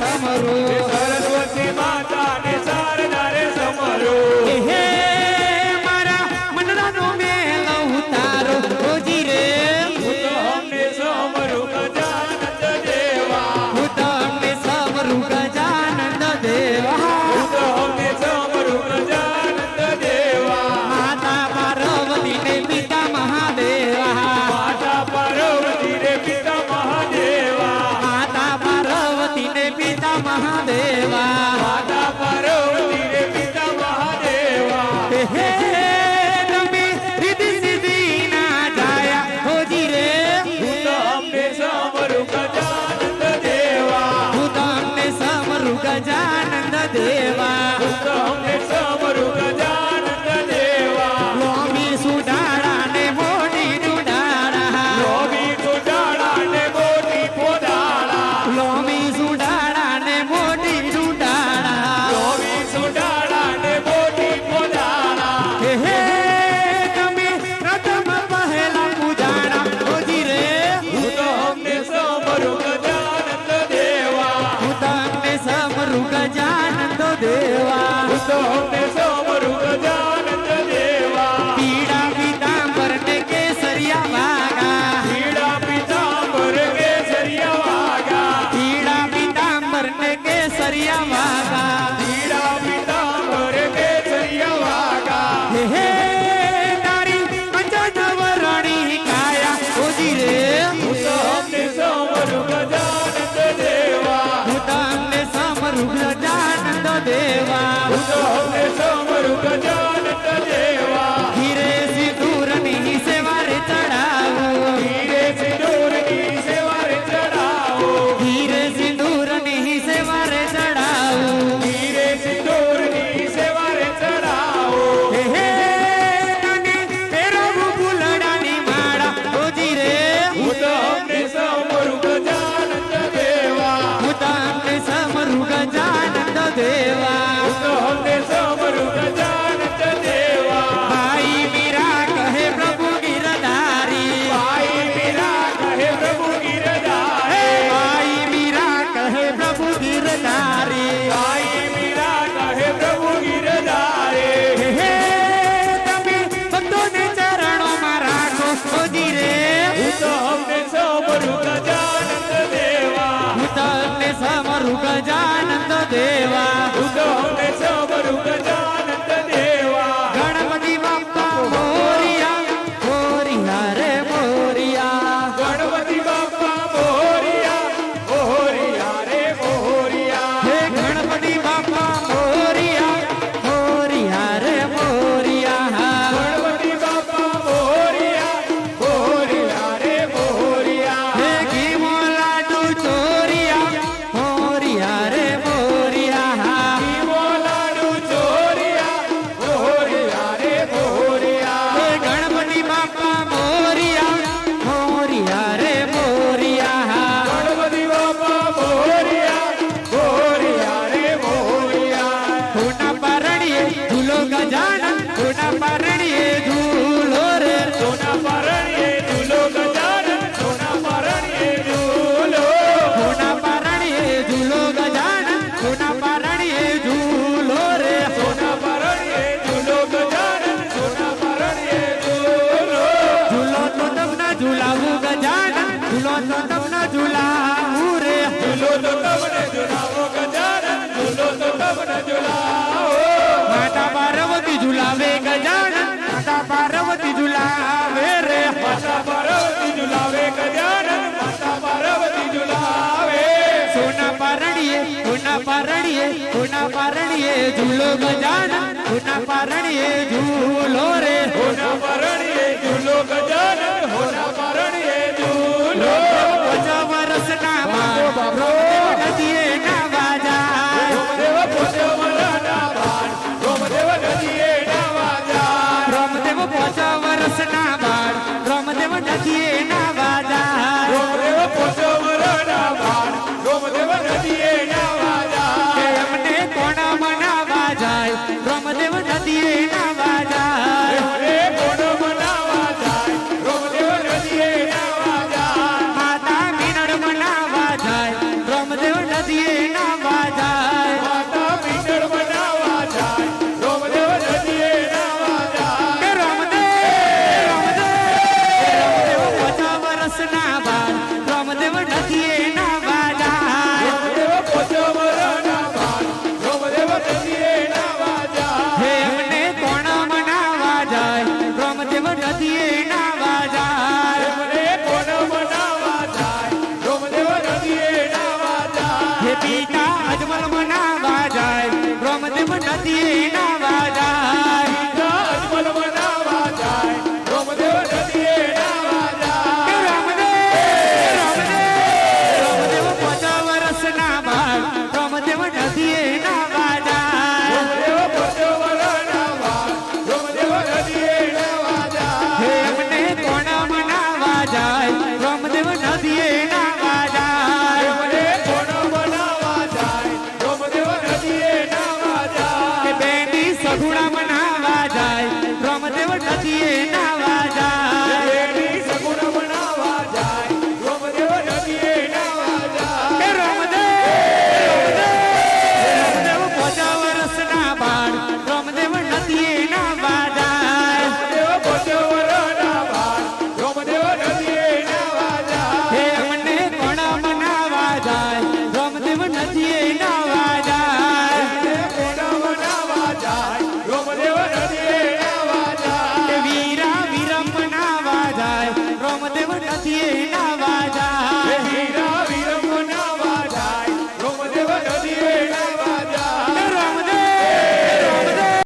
સમરો. गजानन दो देव તો તમને ઝુલાવું રે. ઝૂલો તો તમને ઝુલાવો ગજાનન ઝૂલો તો તમને ઝુલાવો. માતા પાર્વતી ઝુલાવે ગજાનન માતા પાર્વતી ઝુલાવે રે. માતા પાર્વતી ઝુલાવે ગજાનન માતા પાર્વતી ઝુલાવે. સોના પારણીએ સોના પારણીએ સોના પારણીએ ઝૂલો ગજાનન સોના પારણીએ ઝૂલો રે. સોના પારણીએ નદીએ નાવા જાય હે પિતા અજમલ મનાવા જાય બ્રહ્મદેવ નદીએ ના